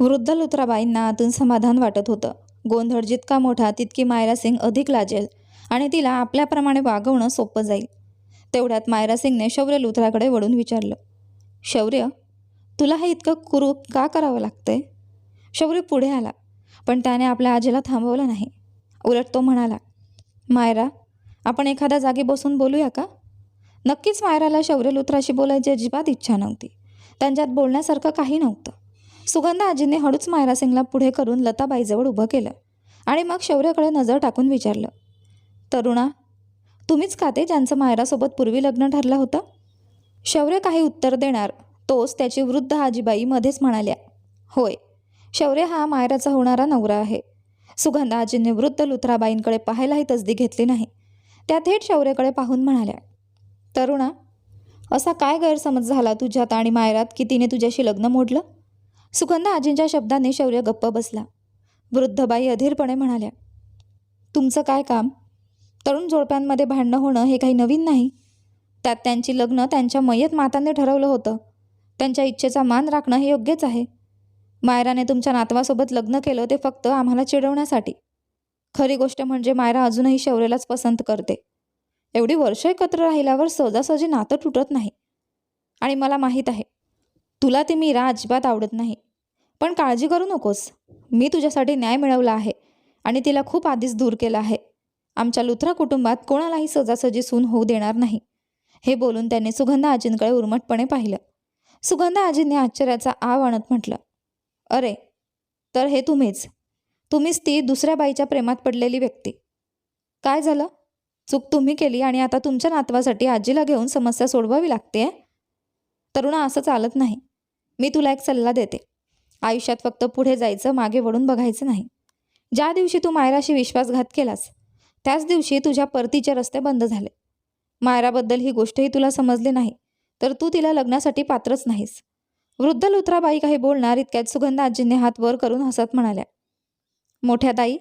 वृद्ध लुत्राबाईंना आतून समाधान वाटत होतं. गोंधळ जितका मोठा तितकी मायरा सिंग अधिक लाजेल आणि तिला आपल्याप्रमाणे वागवणं सोपं जाईल. तेवढ्यात मायरा सिंगने शौर्य लुथराकडे वळून विचारलं शौर्य तुला हे इतकं कुरू का करावं लागतंय? शौर्य पुढे आला पण त्याने आपल्या आजीला थांबवलं नाही. उलट तो म्हणाला मायरा आपण एखाद्या जागी बसून बोलूया का? नक्कीच मायराला शौर्य लुथराशी बोलायची अजिबात इच्छा नव्हती. त्यांच्यात बोलण्यासारखं काही नव्हतं. सुगंधा आजीने हळूच मायरा सिंगला पुढे करून लताबाईजवळ उभं केलं आणि मग शौर्यकडे नजर टाकून विचारलं तरुणा तुम्हीच खाते ज्यांचं मायरासोबत पूर्वी लग्न ठरलं होतं? शौर्य काही उत्तर देणार तोच त्याची वृद्ध आजीबाई मध्येच म्हणाल्या होय शौर्य हा मायराचा होणारा नवरा आहे. सुगंधा आजीने वृद्ध लुथराबाईंकडे पाहायलाही तसदी घेतली नाही. त्या थेट शौर्यकडे पाहून म्हणाल्या तरुणा असा काय गैरसमज झाला तुझ्यात आणि मायरात की तिने तुझ्याशी लग्न मोडलं? सुगंधा आजींच्या शब्दाने शौर्य गप्प बसला. वृद्धबाई अधीरपणे म्हणाल्या तुमचं काय काम? तरुण जोडप्यांमध्ये भांडणं होणं हे काही नवीन नाही. त्यात त्यांची लग्न त्यांच्या मयत मातांनी ठरवलं होतं. त्यांच्या इच्छेचा मान राखणं हे योग्यच आहे. मायराने तुमच्या नातवासोबत लग्न केलं ते फक्त आम्हाला चिडवण्यासाठी. खरी गोष्ट म्हणजे मायरा अजूनही शौर्यलाच पसंत करते. एवढी वर्ष एकत्र राहिल्यावर सहजासहजी नातं तुटत नाही. आणि मला माहीत आहे तुला ती मीरा अजिबात आवडत नाही. पण काळजी करू नकोस. मी तुझ्यासाठी न्याय मिळवला आहे आणि तिला खूप आधीच दूर केलं आहे. आमच्या लुथरा कुटुंबात कोणालाही सजासजी सून होऊ देणार नाही. हे बोलून त्याने सुगंधा आजींकडे उर्मटपणे पाहिलं. सुगंधा आजींनी आश्चर्याचा आव आणत म्हटलं अरे तर हे तुम्हीच. तुम्हीच ती दुसऱ्या बाईच्या प्रेमात पडलेली व्यक्ती. काय झालं? चूक तुम्ही केली आणि आता तुमच्या नातवासाठी आजीला घेऊन समस्या सोडवावी लागते तरुणा असं चालत नाही. मी तुला एक सल्ला देते. आयुष्यात फक्त पुढे जायचं मागे वळून बघायचं नाही. ज्या दिवशी तू मायराशी विश्वासघात केलास त्याच दिवशी तुझ्या परतीचे रस्ते बंद झाले. मायराबद्दल ही गोष्टही तुला समजली नाही तर तू तिला लग्नासाठी पात्रच नाहीस. वृद्ध लुत्राबाई काही बोलणार इतक्यात सुगंध आजींनी हात वर करून हसत म्हणाल्या मोठ्या ताई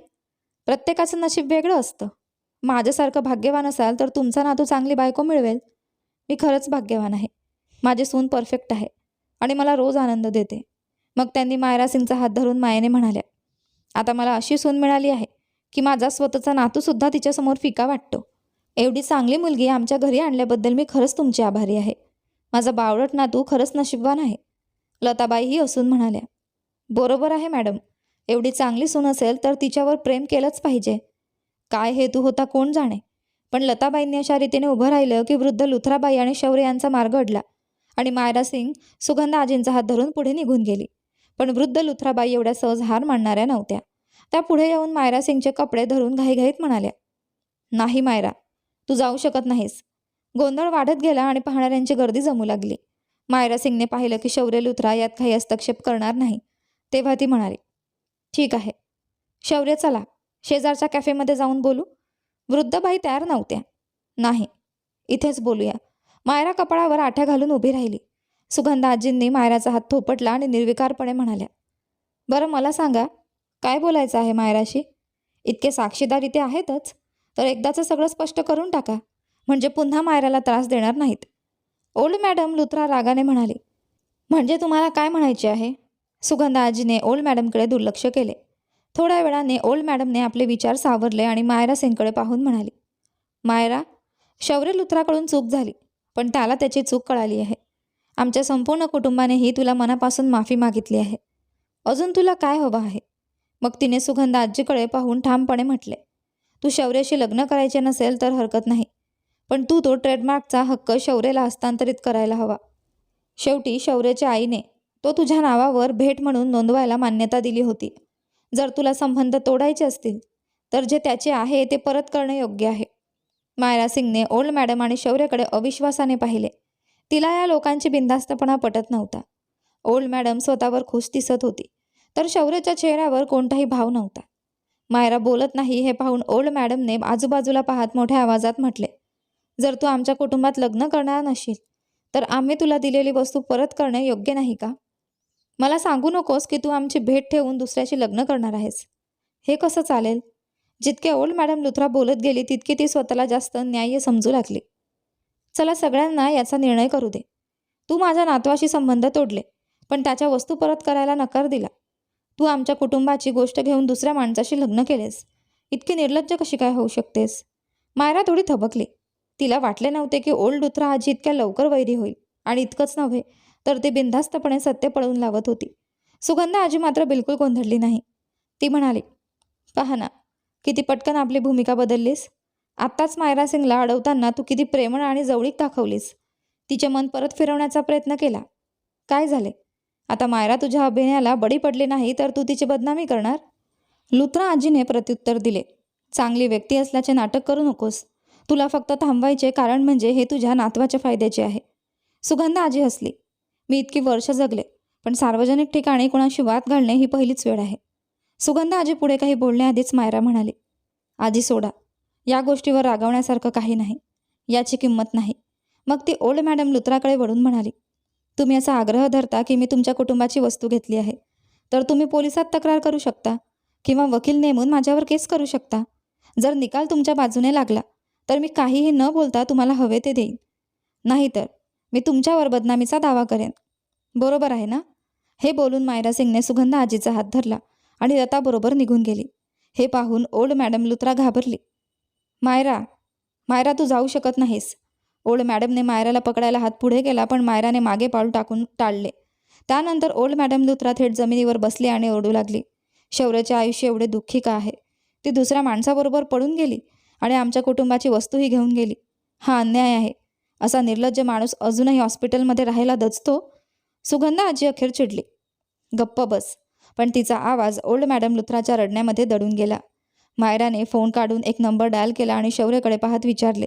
प्रत्येकाचं नशीब वेगळं असतं. माझ्यासारखं भाग्यवान असाल तर तुमचा नातू चांगली बायको मिळवेल. मी खरंच भाग्यवान आहे. माझे सून परफेक्ट आहे. आणि मला रोज आनंद देते. मग त्यांनी मायरा सिंगचा हात धरून मायेने म्हणाल्या आता मला अशी सून मिळाली आहे की माझा स्वतःचा नातूसुद्धा तिच्यासमोर फिका वाटतो. एवढी चांगली मुलगी आमच्या घरी आणल्याबद्दल मी खरंच तुमची आभारी आहे. माझा बावळट नातू खरंच नशीबवान आहे. लताबाईही असून म्हणाल्या बरोबर आहे मॅडम. एवढी चांगली सून असेल तर तिच्यावर प्रेम केलंच पाहिजे. काय हेतू होता कोण जाणे? पण लताबाईंनी अशा रीतीने उभं राहिलं की वृद्ध लुथराबाई आणि शौर्य यांचा मार्ग अडला. आणि मायरा सिंग सुगंधा आजींचा हात धरून पुढे निघून गेली. पण वृद्ध लुथराबाई एवढ्या सहज हार मानणाऱ्या नव्हत्या. त्या पुढे येऊन मायरा सिंगचे कपडे धरून घाईघाईत म्हणाल्या नाही मायरा तू जाऊ शकत नाहीस. गोंधळ वाढत गेला आणि पाहणाऱ्यांची गर्दी जमू लागली. मायरा सिंगने पाहिलं की शौर्य लुथरा यात काही हस्तक्षेप करणार नाही. तेव्हा ती म्हणाली ठीक आहे. शौर्य चला. शेजारच्या कॅफेमध्ये जाऊन बोलू. वृद्धबाई तयार नव्हत्या. नाही इथेच बोलूया. मायरा कपाळावर आठ्या घालून उभी राहिली. सुगंधा आजींनी मायराचा हात थोपटला आणि निर्विकारपणे म्हणाल्या बरं मला सांगा काय बोलायचं आहे मायराशी? इतके साक्षीदार इथे आहेतच तर एकदाचं सगळं स्पष्ट करून टाका म्हणजे पुन्हा मायराला त्रास देणार नाहीत. ओल्ड मॅडम लुत्रा रागाने म्हणाली म्हणजे तुम्हाला काय म्हणायचे आहे? सुगंधा आजीने ओल्ड मॅडमकडे दुर्लक्ष केले. थोड्या वेळाने ओल्ड मॅडमने आपले विचार सावरले आणि मायरा सिंगकडे पाहून म्हणाली मायरा शौर्य लुथराकडून चूक झाली. पण त्याला त्याची चूक कळाली आहे. आमच्या संपूर्ण कुटुंबानेही तुला मनापासून माफी मागितली आहे. अजून तुला काय हवं आहे? मग तिने सुगंध आजीकडे पाहून ठामपणे म्हटले तू शौर्याशी लग्न करायचे नसेल तर हरकत नाही पण तू तो ट्रेडमार्कचा हक्क शौर्याला हस्तांतरित करायला हवा. शेवटी शौर्याच्या आईने तो तुझ्या नावावर भेट म्हणून नोंदवायला मान्यता दिली होती. जर तुला संबंध तोडायचे असतील तर जे त्याचे आहे ते परत करणे योग्य आहे. मायरा सिंगने ओल्ड मॅडम आणि शौर्यकडे अविश्वासाने पाहिले. तिला या लोकांची बिनधास्तपणा पटत नव्हता. ओल्ड मॅडम स्वतःवर खुश दिसत होती तर शौर्यच्या चेहऱ्यावर कोणताही भाव नव्हता. मायरा बोलत नाही हे पाहून ओल्ड मॅडमने आजूबाजूला पाहत मोठ्या आवाजात म्हटले जर तू आमच्या कुटुंबात लग्न करणार नशील तर आम्ही तुला दिलेली वस्तू परत करणे योग्य नाही का? मला सांगू नकोस की तू आमची भेट ठेवून दुसऱ्याशी लग्न करणार आहेस. हे कसं चालेल? जितके ओल्ड मॅडम लुथरा बोलत गेली तितकी ती स्वतःला जास्त न्याय्य समजू लागली. चला सगळ्यांना याचा निर्णय करू दे. तू माझ्या नातवाशी संबंध तोडले पण त्याच्या वस्तू परत करायला नकार दिला. तू आमच्या कुटुंबाची गोष्ट घेऊन दुसऱ्या माणसाशी लग्न केलेस. इतकी निर्लज्ज कशी काय होऊ शकतेस? मायरा थोडी थबकली. तिला वाटले नव्हते की ओल्ड लुथरा आजी इतक्या लवकर वैरी होईल. आणि इतकंच नव्हे तर ती बिनधास्तपणे सत्य पळवून लावत होती. सुगंधा आजी मात्र बिलकुल गोंधळली नाही. ती म्हणाली पहा ना किती पटकन आपली भूमिका बदललीस? आत्ताच मायरा सिंगला अडवताना तू किती प्रेमळ आणि जवळीक दाखवलीस? तिचे मन परत फिरवण्याचा प्रयत्न केला. काय झाले? आता मायरा तुझ्या अभिनयाला बडी पडली नाही तर तू तिची बदनामी करणार? लुत्रा आजीने प्रत्युत्तर दिले. चांगली व्यक्ती असल्याचे नाटक करू नकोस. तुला फक्त थांबवायचे कारण म्हणजे हे तुझ्या नातवाच्या फायद्याचे आहे. सुगंधा आजी हसली. मी इतकी वर्ष जगले पण सार्वजनिक ठिकाणी कोणाशी वाद घालणे ही पहिलीच वेळ आहे. सुगंधा आजी पुढे काही बोलण्याआधीच मायरा म्हणाली आजी सोडा या गोष्टीवर रागवण्यासारखं काही नाही याची किंमत नाही. मग ती ओल्ड मॅडम लुत्राकडे वळून म्हणाली तुम्ही असा आग्रह धरता की मी तुमच्या कुटुंबाची वस्तू घेतली आहे. तर तुम्ही पोलिसात तक्रार करू शकता किंवा वकील नेमून माझ्यावर केस करू शकता. जर निकाल तुमच्या बाजूने लागला तर मी काहीही न बोलता तुम्हाला हवे ते देईन. नाहीतर मी तुमच्यावर बदनामीचा दावा करेन. बरोबर आहे ना? हे बोलून मायरा सिंगने सुगंधा आजीचा हात धरला आणि लताबरोबर निघून गेली. हे पाहून ओल्ड मॅडम लुत्रा घाबरली. मायरा मायरा तू जाऊ शकत नाहीस. ओल्ड मॅडमने मायराला पकडायला हात पुढे केला पण मायराने मागे पाऊल टाकून टाळले. त्यानंतर ओल्ड मॅडम लुत्रा थेट जमिनीवर बसली आणि ओरडू लागली. शौर्याचे आयुष्य एवढे दुःखी का आहे? ती दुसऱ्या माणसाबरोबर पडून गेली आणि आमच्या कुटुंबाची वस्तूही घेऊन गेली. हा अन्याय आहे. असा निर्लज्ज माणूस अजूनही हॉस्पिटलमध्ये राहायला दचतो? सुगंधा आजी अखेर चिडली. गप्प बस. पण तिचा आवाज ओल्ड मॅडम लुथराच्या रडण्यामध्ये दडून गेला. मायराने फोन काढून एक नंबर डायल केला आणि शौर्यकडे पाहत विचारले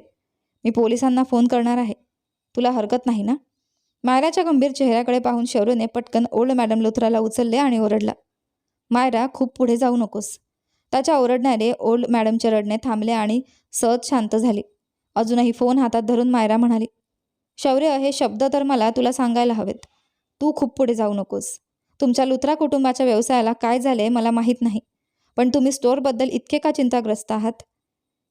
मी पोलिसांना फोन करणार आहे. तुला हरकत नाही ना? मायराच्या गंभीर चेहऱ्याकडे पाहून शौर्यने पटकन ओल्ड मॅडम लुथराला उचलले आणि ओरडला मायरा खूप पुढे जाऊ नकोस. त्याच्या ओरडण्याने ओल्ड मॅडमचे रडणे थांबले आणि सहज शांत झाली. अजूनही फोन हातात धरून मायरा म्हणाली शौर्य हे शब्द तर मला तुला सांगायला हवेत. तू खूप पुढे जाऊ नकोस. तुमच्या लुत्रा कुटुंबाच्या व्यवसायाला काय झाले मला माहीत नाही. पण तुम्ही स्टोअरबद्दल इतके का चिंताग्रस्त आहात?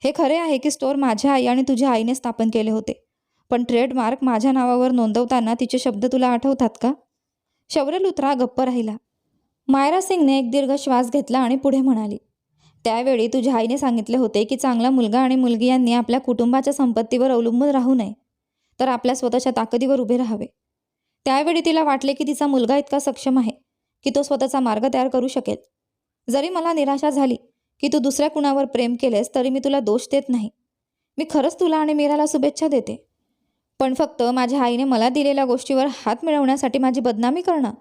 हे खरे आहे की स्टोअर माझ्या आई आणि तुझ्या आईने स्थापन केले होते. पण ट्रेडमार्क माझ्या नावावर नोंदवताना तिचे शब्द तुला आठवतात का? शौर्य लुत्रा गप्प राहिला. मायरा सिंगने एक दीर्घ श्वास घेतला आणि पुढे म्हणाली त्यावेळी तुझ्या आईने सांगितले होते की चांगला मुलगा आणि मुलगी यांनी आपल्या कुटुंबाच्या संपत्तीवर अवलंबून राहू नये. तर आपल्या स्वतःच्या ताकदीवर उभे राहावे. त्यावेळी तिला वाटले की तिचा मुलगा इतका सक्षम आहे की तो स्वतःचा मार्ग तयार करू शकेल. जरी मला निराशा झाली की तू दुसऱ्या कुणावर प्रेम केलेस तरी मी तुला दोष देत नाही. मी खरंच तुला आणि मीराला शुभेच्छा देते. पण फक्त माझ्या आईने मला दिलेल्या गोष्टीवर हात मिळवण्यासाठी माझी बदनामी करणं.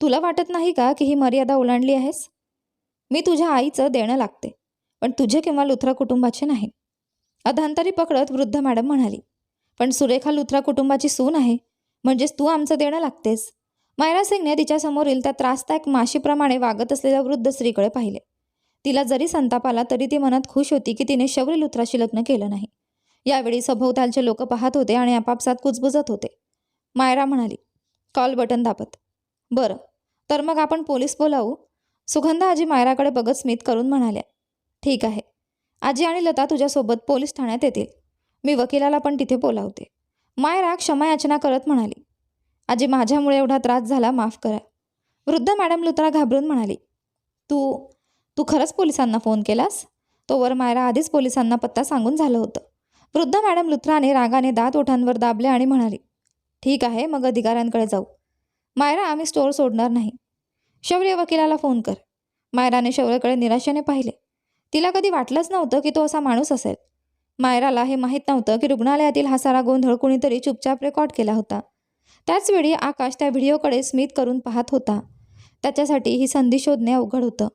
तुला वाटत नाही का की ही मर्यादा ओलांडली आहेस? मी तुझ्या आईचं देणं लागते पण तुझे किंवा लुथरा कुटुंबाचे नाही. अधांतरी पकडत वृद्ध मॅडम म्हणाली पण सुरेखा लुथरा कुटुंबाची सून आहे म्हणजेच तू आमचं देणं लागतेस. मायरा सिंगने तिच्यासमोरील त्या त्रासदायक माशीप्रमाणे वागत असलेल्या वृद्ध स्त्रीकडे पाहिले. तिला जरी संताप आला तरी ती मनात खुश होती की तिने शौर्य लुथराशी लग्न केलं नाही. यावेळी सभोवतालचे लोक पाहत होते आणि आपापसात कुजबुजत होते. मायरा म्हणाली कॉल बटन दाबत. बरं तर मग आपण पोलीस बोलावू? सुगंधा आजी मायराकडे बघत स्मित करून म्हणाल्या ठीक आहे. आजी आणि लता तुझ्यासोबत पोलीस ठाण्यात येतील. मी वकिलाला पण तिथे बोलावते. मायरा क्षमायाचना करत म्हणाली. आजी माझ्यामुळे एवढा त्रास झाला माफ करा. वृद्ध मॅडम लुत्रा घाबरून म्हणाली तू तू खरंच पोलिसांना फोन केलास? तोवर मायरा आधीच पोलिसांना पत्ता सांगून झालं होतं. वृद्ध मॅडम लुत्राने रागाने दात ओठांवर दाबले आणि म्हणाली ठीक आहे मग अधिकाऱ्यांकडे जाऊ. मायरा आम्ही स्टोअर सोडणार नाही. शौर्य वकिलाला फोन कर. मायराने शौर्यकडे निराशेने पाहिले. तिला कधी वाटलंच नव्हतं की तो असा माणूस असेल. मायराला हे माहीत नव्हतं की रुग्णालयातील हा सारा गोंधळ कुणीतरी चुपचाप रेकॉर्ड केला होता. त्याचवेळी आकाश त्या व्हिडिओकडे स्मित करून पाहत होता. त्याच्यासाठी ही संधी शोधणे अवघड होतं.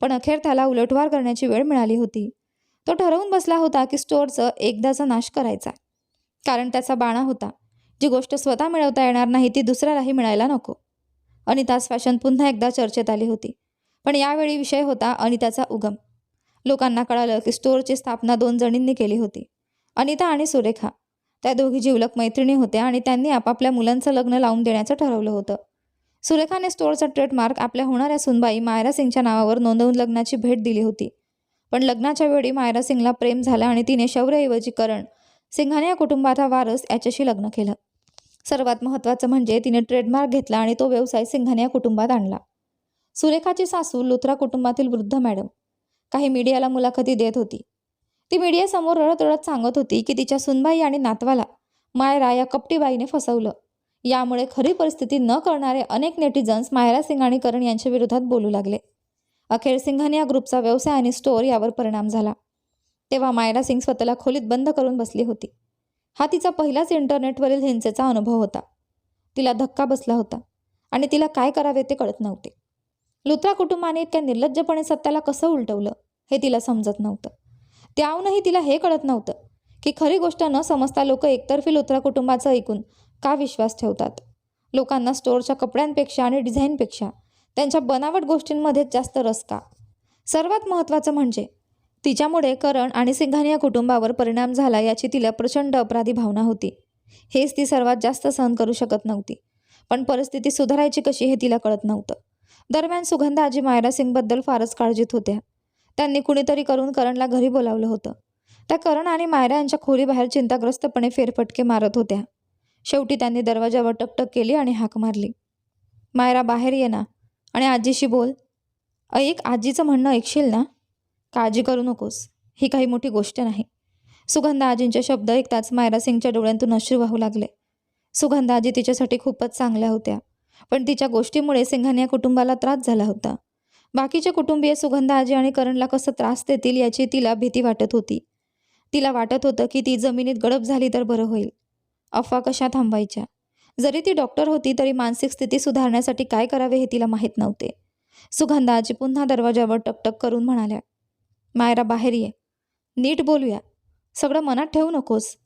पण अखेर त्याला उलटवार करण्याची वेळ मिळाली होती. तो ठरवून बसला होता की स्टोअरचं एकदाचा नाश करायचा. कारण त्याचा बाणा होता. जी गोष्ट स्वतः मिळवता येणार नाही ती दुसऱ्यालाही मिळायला नको. अनितास फॅशन पुन्हा एकदा चर्चेत आली होती. पण यावेळी विषय होता अनिताचा उगम. लोकांना कळालं की स्टोअरची स्थापना दोन जणींनी केली होती. अनिता आणि सुरेखा. त्या दोघी जिवलक मैत्रिणी होत्या आणि त्यांनी आपापल्या मुलांचं लग्न लावून देण्याचं ठरवलं होतं. सुरेखाने स्टोअरचा ट्रेडमार्क आपल्या होणाऱ्या सुनबाई मायरा सिंगच्या नावावर नोंदवून लग्नाची भेट दिली होती. पण लग्नाच्या वेळी मायरा सिंगला प्रेम झालं आणि तिने शौर्यऐवजी करण सिंघाने या कुटुंबाचा वारस याच्याशी लग्न केलं. सर्वात महत्त्वाचं म्हणजे तिने ट्रेडमार्क घेतला आणि तो व्यवसाय सिंघाने या कुटुंबात आणला. सुरेखाची सासू लुथरा कुटुंबातील वृद्ध मॅडम. काही मीडियाला मुलाखती देत होती. ती मीडियासमोर रडत रडत सांगत होती की तिच्या सुनबाई आणि नातवाला मायरा या कपटीबाईने फसवलं. यामुळे खरी परिस्थिती न करणारे अनेक नेटिझन्स मायरा सिंग आणि करण यांच्या विरोधात बोलू लागले. अखेर सिंघानी या ग्रुपचा व्यवसाय आणि स्टोअर यावर परिणाम झाला. तेव्हा मायरा सिंग स्वतःला खोलीत बंद करून बसली होती. हा तिचा पहिलाच इंटरनेटवरील हिंसेचा अनुभव होता. तिला धक्का बसला होता आणि तिला काय करावे ते कळत नव्हते. लुत्रा कुटुंबाने इतक्या निर्लज्जपणे सत्याला कसं उलटवलं हे तिला समजत नव्हतं. त्याहूनही तिला हे कळत नव्हतं की खरी गोष्ट न समजता लोक एकतर्फी लुत्रा कुटुंबाचं ऐकून का विश्वास ठेवतात? लोकांना स्टोअरच्या कपड्यांपेक्षा आणि डिझाईनपेक्षा त्यांच्या बनावट गोष्टींमध्येच जास्त रस का? सर्वात महत्त्वाचं म्हणजे तिच्यामुळे करण आणि सिंघानिया कुटुंबावर परिणाम झाला याची तिला प्रचंड अपराधी भावना होती. हेच ती सर्वात जास्त सहन करू शकत नव्हती पण परिस्थिती सुधारायची कशी हे तिला कळत नव्हतं. दरम्यान सुगंधा आजी मायरा सिंगबद्दल फारच काळजीत होत्या. त्यांनी कुणीतरी करून करणला घरी बोलावलं होतं. त्या करण आणि मायरा यांच्या खोलीबाहेर चिंताग्रस्तपणे फेरफटके मारत होत्या. शेवटी त्यांनी दरवाजावर टकटक केली आणि हाक मारली. मायरा बाहेर ये ना. आणि आजीशी बोल. ऐक आजीचं म्हणणं ऐकशील ना? काळजी करू नकोस. ही काही मोठी गोष्ट नाही. सुगंधा आजींचे शब्द ऐकताच मायरा सिंगच्या डोळ्यांतून अश्रू वाहू लागले. सुगंधा आजी तिच्यासाठी खूपच चांगल्या होत्या. पण तिच्या गोष्टीमुळे सिंघाने या कुटुंबाला त्रास झाला होता. बाकीचे कुटुंबीय सुगंधा आजी आणि करणला कसं त्रास देतील याची तिला भीती वाटत होती. तिला वाटत होतं की ती जमिनीत गडप झाली तर बरं होईल. अफवा कशा थांबवायच्या? जरी ती डॉक्टर होती तरी मानसिक स्थिती सुधारण्यासाठी काय करावे हे तिला माहीत नव्हते. सुगंधा आजी पुन्हा दरवाजावर टकटक करून म्हणाल्या मायरा बाहेर ये. नीट बोलूया. सगळं मनात ठेवू नकोस.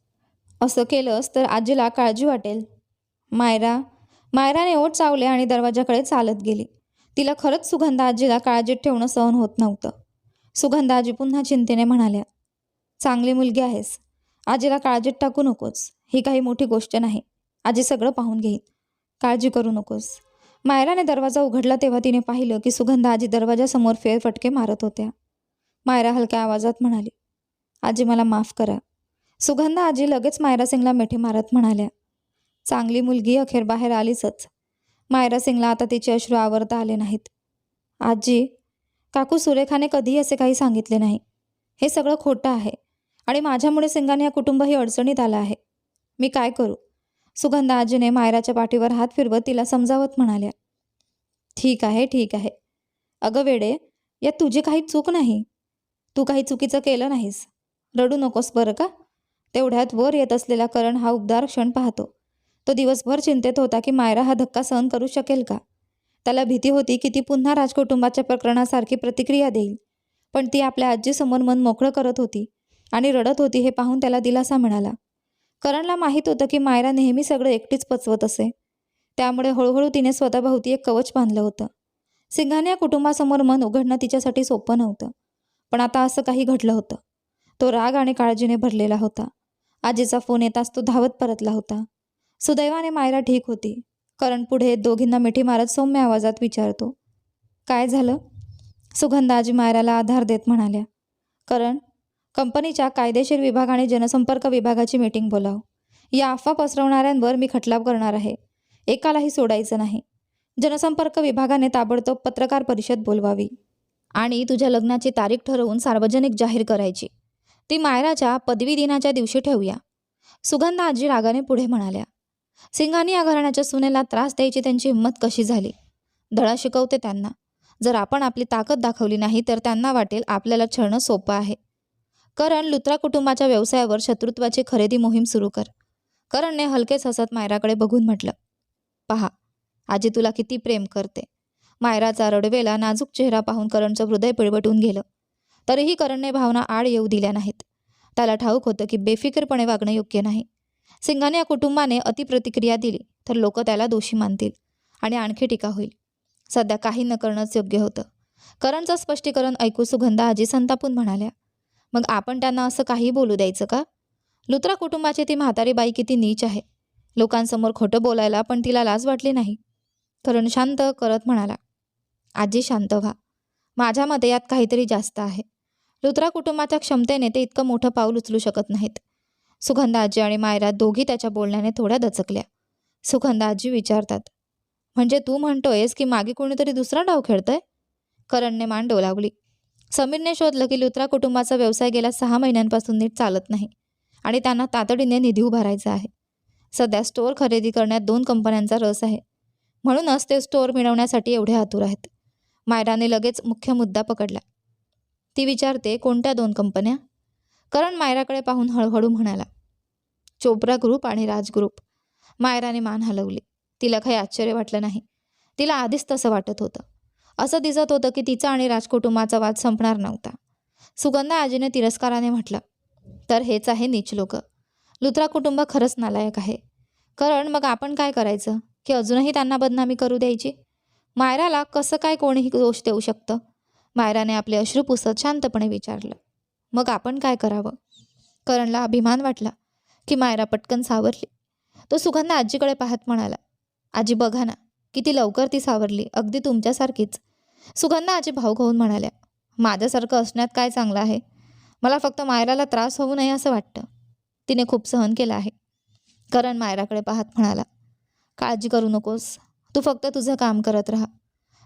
असं केलंस तर आजीला काळजी वाटेल. मायरा मायराने ओठ चावले आणि दरवाजाकडे चालत गेली. तिला खरंच सुगंधा आजीला काळजीत ठेवणं सहन होत नव्हतं. सुगंधा आजी पुन्हा चिंतेने म्हणाल्या चांगली मुलगी आहेस. आजीला काळजीत टाकू नकोस. ही काही मोठी गोष्ट नाही. आजी सगळं पाहून घेईल काळजी करू नकोस. मायराने दरवाजा उघडला तेव्हा तिने पाहिलं की सुगंधा आजी दरवाजासमोर फेरफटके मारत होत्या. मायरा हलक्या आवाजात म्हणाली आजी मला माफ करा. सुगंधा आजी लगेच मायरा सिंगला मिठी मारत म्हणाल्या चांगली मुलगी अखेर बाहेर आलीचच मायरा सिंगला आता तिचे अश्रू आवरता आले नाहीत. आजी काकू सुरेखाने कधीही असे काही सांगितले नाही. हे सगळं खोटं आहे आणि माझ्यामुळे सिंगाने या कुटुंबही अडचणीत आलं आहे. मी काय करू? सुगंधा आजीने मायराच्या पाठीवर हात फिरवत तिला समजावत म्हणाल्या. ठीक आहे ठीक आहे. अगं वेडे यात तुझी काही चूक नाही. तू काही चुकीचं केलं नाहीस. रडू नकोस बरं का? तेवढ्यात वर येत असलेला करण हा उबदार क्षण पाहतो. तो दिवसभर चिंतेत होता की मायरा हा धक्का सहन करू शकेल का? त्याला भीती होती की ती पुन्हा राजकुटुंबाच्या प्रकरणासारखी प्रतिक्रिया देईल. पण ती आपल्या आजीसमोर मन मोकळं करत होती आणि रडत होती हे पाहून त्याला दिलासा मिळाला करणला माहीत होतं की मायरा नेहमी सगळं एकटीच पचवत असे. त्यामुळे हळूहळू तिने स्वतःभोवती एक कवच बांधलं होतं. सिंघाने या कुटुंबासमोर मन उघडणं तिच्यासाठी सोपं नव्हतं. पण आता असं काही घडलं होतं. तो राग आणि काळजीने भरलेला होता. आजीचा फोन येताच तो धावत परतला होता. सुदैवाने मायरा ठीक होती. करण पुढे दोघींना मिठी मारत सौम्य आवाजात विचारतो. काय झालं? सुगंधा आजी मायराला आधार देत म्हणाल्या. करण कंपनीच्या कायदेशीर विभाग आणि जनसंपर्क विभागाची मीटिंग बोलाव. या अफवा पसरवणाऱ्यांवर मी खटलाव करणार आहे. एकालाही सोडायचं नाही. जनसंपर्क विभागाने ताबडतोब पत्रकार परिषद बोलवावी आणि तुझ्या लग्नाची तारीख ठरवून सार्वजनिक जाहीर करायची. ती मायराच्या पदवी दिनाच्या दिवशी ठेवूया. सुगंधा आजी रागाने पुढे म्हणाल्या. सिंगानी या घराण्याच्या सुनेला त्रास द्यायची त्यांची हिंमत कशी झाली? धडा शिकवते त्यांना. जर आपण आपली ताकद दाखवली नाही तर त्यांना वाटेल आपल्याला छळणं सोपं आहे. करण लुत्रा कुटुंबाच्या व्यवसायावर शत्रुत्वाची खरेदी मोहीम सुरू कर. करणने हलकेच हसत मायराकडे बघून म्हटलं पहा आजी तुला किती प्रेम करते. मायराचा रडवेला नाजूक चेहरा पाहून करणचं हृदय पिळवटून गेलं. तरीही करणने भावना आड येऊ दिल्या नाहीत. त्याला ठाऊक होतं की बेफिकरपणे वागणं योग्य नाही. सिंगाने या कुटुंबाने अतिप्रतिक्रिया दिली तर लोक त्याला दोषी मानतील आणि आणखी टीका होईल. सध्या काही न करणंच योग्य होतं. करणचं स्पष्टीकरण ऐकू सुगंधा आजी संतापून म्हणाल्या मग आपण त्यांना असं काही बोलू द्यायचं का? लुत्रा कुटुंबाची ती म्हातारी बाई किती नीच आहे. लोकांसमोर खोटं बोलायला पण तिला लाज वाटली नाही. करण शांत करत म्हणाला आजी शांत व्हा. माझ्या मते यात काहीतरी जास्त आहे. लुत्रा कुटुंबाच्या क्षमतेने ते इतकं मोठं पाऊल उचलू शकत नाहीत. सुगंधा आजी आणि मायरा दोघी त्याच्या बोलण्याने थोड्या दचकल्या. सुगंधा आजी विचारतात म्हणजे तू म्हणतोयस की मागे कोणीतरी दुसरा डाव खेळतोय? करणने मान डोलावली समीरने शोधलं की लुत्रा कुटुंबाचा व्यवसाय गेल्या सहा महिन्यांपासून नीट चालत नाही आणि त्यांना तातडीने निधी उभारायचा आहे. सध्या स्टोअर खरेदी करण्यात दोन कंपन्यांचा रस आहे. म्हणूनच ते स्टोअर मिळवण्यासाठी एवढे आतुर आहेत. मायराने लगेच मुख्य मुद्दा पकडला. ती विचारते कोणत्या दोन कंपन्या? करण मायराकडे पाहून हळूहळू म्हणाला चोप्रा ग्रुप आणि राज ग्रुप. मायराने मान हलवली. तिला काही आश्चर्य वाटलं नाही. तिला आधीच तसं वाटत होतं. असं दिसत होतं की तिचा आणि राजकुटुंबाचा वाद संपणार नव्हता. सुगंधा आजीने तिरस्काराने म्हटलं तर हेच आहे नीच लोक. लुत्रा कुटुंब खरंच नालायक आहे. कारण मग आपण काय करायचं? की अजूनही त्यांना बदनामी करू द्यायची? मायराला कसं काय कोणीही दोष देऊ शकतं? मायराने आपले अश्रू पुसत शांतपणे विचारलं. मग आपण काय करावं? करणला अभिमान वाटला की मायरा पटकन सावरली. तो सुखांना आजीकडे पाहत म्हणाला आजी बघा ना किती लवकर ती सावरली अगदी तुमच्यासारखीच. सुगंधा आजी भाऊ होऊन म्हणाल्या माझ्यासारखं असण्यात काय चांगलं आहे? मला फक्त मायराला त्रास होऊ नये असं वाटतं. तिने खूप सहन केलं आहे. करण मायराकडे पाहत म्हणाला काळजी करू नकोस. तू फक्त तुझं काम करत राहा.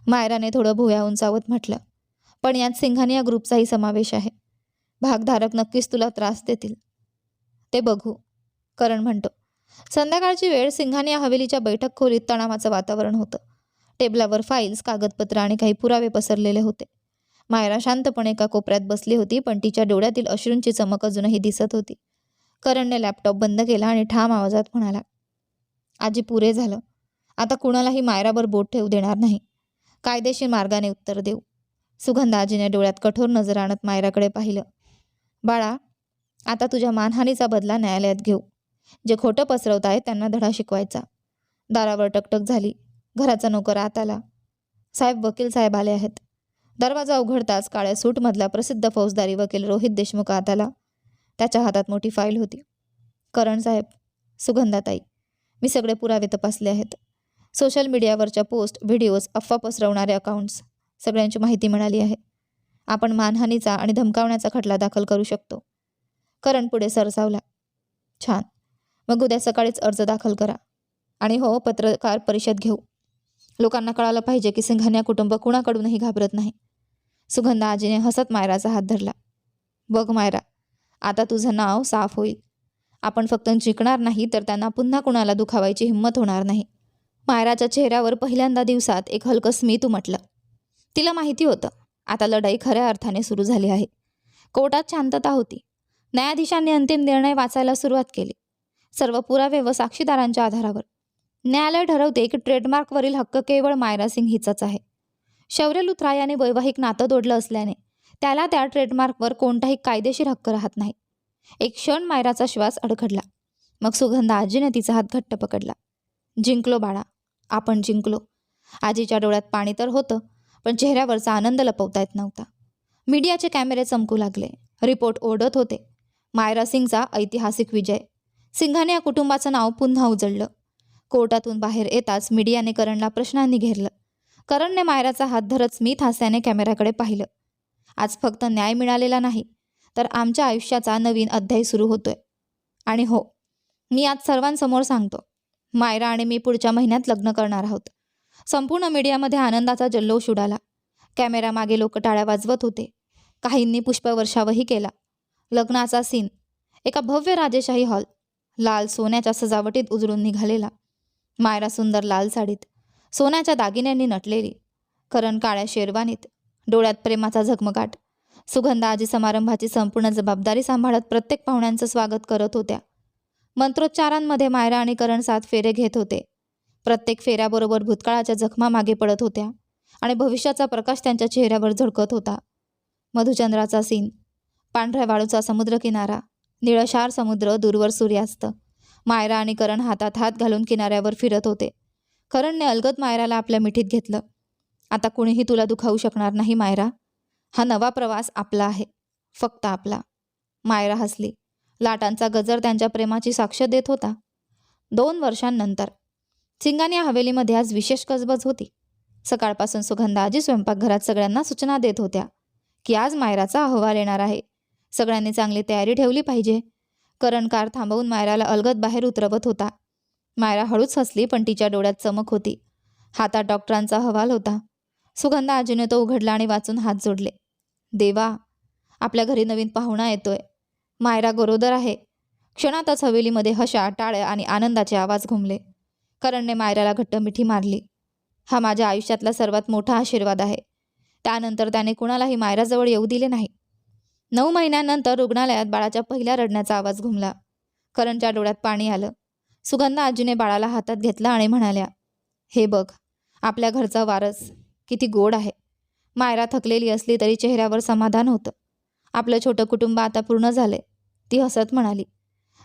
मायराने थोडं भुया उंचावत म्हटलं पण यात सिंघानिया ग्रुपचाही समावेश आहे. भागधारक नक्कीच तुला त्रास देतील. ते बघू करण म्हणतो. संध्याकाळची वेळ सिंघानिया हवेलीच्या बैठक खोलीत तणावाचं वातावरण होतं. टेबलावर फाईल्स कागदपत्र आणि काही पुरावे पसरलेले होते. मायरा शांतपणे एका कोपऱ्यात बसली होती पण तिच्या डोळ्यातील अश्रूंची चमक अजूनही दिसत होती. करणने लॅपटॉप बंद केला आणि ठाम आवाजात म्हणाला आजी पुरे झालं. आता कुणालाही मायरावर बोट ठेवू देणार नाही. कायदेशीर मार्गाने उत्तर देऊ. सुगंधा आजीने डोळ्यात कठोर नजर आणत मायराकडे पाहिलं. बाळा आता तुझ्या मानहानीचा बदला न्यायालयात घेऊ. जे खोटं पसरवत आहेत त्यांना धडा शिकवायचा. दारावर टकटक झाली. घराचा नोकर आत आला. साहेब वकील साहेब आले आहेत. दरवाजा उघडताच काळ्या सूटमधला प्रसिद्ध फौजदारी वकील रोहित देशमुख आत आला. त्याच्या हातात मोठी फाईल होती. करण साहेब सुगंधाताई मी सगळे पुरावे तपासले आहेत. सोशल मीडियावरच्या पोस्ट व्हिडिओज अफवा पसरवणारे अकाउंट्स सगळ्यांची माहिती मिळाली आहे. आपण मानहानीचा आणि धमकावण्याचा खटला दाखल करू शकतो. करण पुढे सरसावला. छान. मग उद्या सकाळीच अर्ज दाखल करा. आणि हो पत्रकार परिषद घेऊ. लोकांना कळालं पाहिजे की सिंघान्या कुटुंब कुणाकडूनही घाबरत नाही. सुगंधा आजीने हसत मायराचा हात धरला. बघ मायरा आता तुझं नाव साफ होईल. आपण फक्त जिंकणार नाही तर त्यांना पुन्हा कुणाला दुखावायची हिंमत होणार नाही. मायराच्या चेहऱ्यावर पहिल्यांदा दिवसात एक हलकं स्मित उमटलं तिला माहिती होतं. आता लढाई खऱ्या अर्थाने सुरू झाली आहे. कोर्टात शांतता होती. न्यायाधीशांनी अंतिम निर्णय वाचायला सुरुवात केली. सर्व पुरावे व साक्षीदारांच्या आधारावर. न्यायालय ठरवते की ट्रेडमार्कवरील हक्क केवळ मायरा सिंग हिचाच आहे. शौर्य लुथरा याने वैवाहिक नातं जोडलं असल्याने त्याला त्या ट्रेडमार्कवर कोणताही कायदेशीर हक्क राहत नाही. एक क्षण मायराचा श्वास अडखडला. मग सुगंधा आजीने तिचा हात घट्ट पकडला. जिंकलो बाळा. आपण जिंकलो. आजीच्या डोळ्यात पाणी तर होतं. पण चेहऱ्यावरचा आनंद लपवता येत नव्हता. मीडियाचे कॅमेरे चमकू लागले. रिपोर्ट ओढत होते. मायरा सिंगचा ऐतिहासिक विजय. सिंघाने या कुटुंबाचं नाव पुन्हा उजळलं. कोर्टातून बाहेर येताच मीडियाने करणला प्रश्नांनी घेरलं. करणने मायराचा हात धरत स्मित हास्याने कॅमेऱ्याकडे पाहिलं. आज फक्त न्याय मिळालेला नाही तर आमच्या आयुष्याचा नवीन अध्याय सुरू होतोय. आणि हो मी आज सर्वांसमोर सांगतो मायरा आणि मी पुढच्या महिन्यात लग्न करणार आहोत. संपूर्ण मीडियामध्ये आनंदाचा जल्लोष उडाला. कॅमेरामागे लोक टाळ्या वाजवत होते. काहींनी पुष्पवर्षावही केला. लग्नाचा सीन एका भव्य राजेशाही हॉल लाल सोन्याच्या सजावटीत उजळून निघालेला. मायरा सुंदर लाल साडीत. सोन्याच्या दागिन्यांनी नटलेली. करण काळ्या शेरवानीत. डोळ्यात प्रेमाचा झगमगाट. सुगंधा आजी समारंभाची संपूर्ण जबाबदारी सांभाळत प्रत्येक पाहुण्यांचं स्वागत करत होत्या. मंत्रोच्चारांमध्ये मायरा आणि करण सात फेरे घेत होते. प्रत्येक फेऱ्याबरोबर भूतकाळाच्या जखमा मागे पडत होत्या आणि भविष्याचा प्रकाश त्यांच्या चेहऱ्यावर झळकत होता. मधुचंद्राचा सीन. पांढऱ्या वाळूचा समुद्रकिनारा. निळशार समुद्र दूरवर सूर्यास्त. मायरा आणि करण हातात हात घालून किनाऱ्यावर फिरत होते. करणने अलगद मायराला आपल्या मिठीत घेतलं. आता कुणीही तुला दुखावू शकणार नाही मायरा. हा नवा प्रवास आपला आहे. फक्त आपला. मायरा हसली. लाटांचा गजर त्यांच्या प्रेमाची साक्ष देत होता. दोन वर्षांनंतर. सिंगानिया हवेलीमध्ये आज विशेष गजबज होती. सकाळपासून सुगंधा आजी स्वयंपाकघरात सगळ्यांना सूचना देत होत्या की आज मायराचा अहवाल येणार आहे. सगळ्यांनी चांगली तयारी ठेवली पाहिजे. करण कार थांबवून मायराला अलगद बाहेर उतरवत होता. मायरा हळूच हसली पण तिच्या डोळ्यात चमक होती. हातात डॉक्टरांचा अहवाल होता. सुगंधा आजीने तो उघडला आणि वाचून हात जोडले. देवा आपल्या घरी नवीन पाहुणा येतोय. मायरा गरोदर आहे. क्षणातच हवेलीमध्ये हशा टाळ्या आणि आनंदाचे आवाज घुमले. करणने मायराला घट्ट मिठी मारली. हा माझ्या आयुष्यातला सर्वात मोठा आशीर्वाद आहे. त्यानंतर त्याने कुणालाही मायराजवळ येऊ दिले नाही. नऊ महिन्यानंतर रुग्णालयात बाळाच्या पहिल्या रडण्याचा आवाज घुमला. करणच्या डोळ्यात पाणी आलं. सुगंधा आजीने बाळाला हातात घेतला आणि म्हणाल्या हे बघ आपल्या घरचा वारस किती गोड आहे. मायरा थकलेली असली तरी चेहऱ्यावर समाधान होतं. आपलं छोटं कुटुंब आता पूर्ण झालंय ती हसत म्हणाली.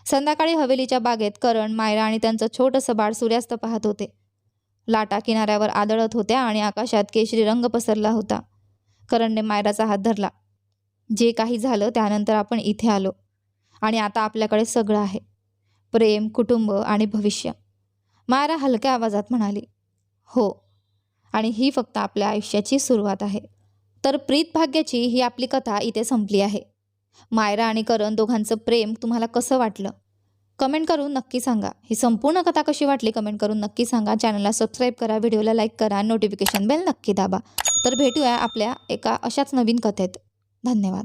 संध्याकाळी हवेलीच्या बागेत करण मायरा आणि त्यांचं छोटंसं बाळ सूर्यास्त पाहत होते. लाटा किनाऱ्यावर आदळत होत्या आणि आकाशात केशरी रंग पसरला होता. करणने मायराचा हात धरला. जे काही झालं त्यानंतर आपण इथे आलो. आणि आता आपल्याकडे सगळं आहे. प्रेम कुटुंब आणि भविष्य. मायरा हलक्या आवाजात म्हणाली हो. आणि ही फक्त आपल्या आयुष्याची सुरुवात आहे. तर प्रीत भाग्याची ही आपली कथा इथे संपली आहे. मायरा आणि करण दोघांचं प्रेम तुम्हाला कसं वाटलं? कमेंट करून नक्की सांगा. ही संपूर्ण कथा कशी वाटली कमेंट करून नक्की सांगा. चॅनलला सबस्क्राईब करा व्हिडिओला लाईक करा नोटिफिकेशन बेल नक्की दाबा. तर भेटूया आपल्या एका अशाच नवीन कथेत. धन्यवाद.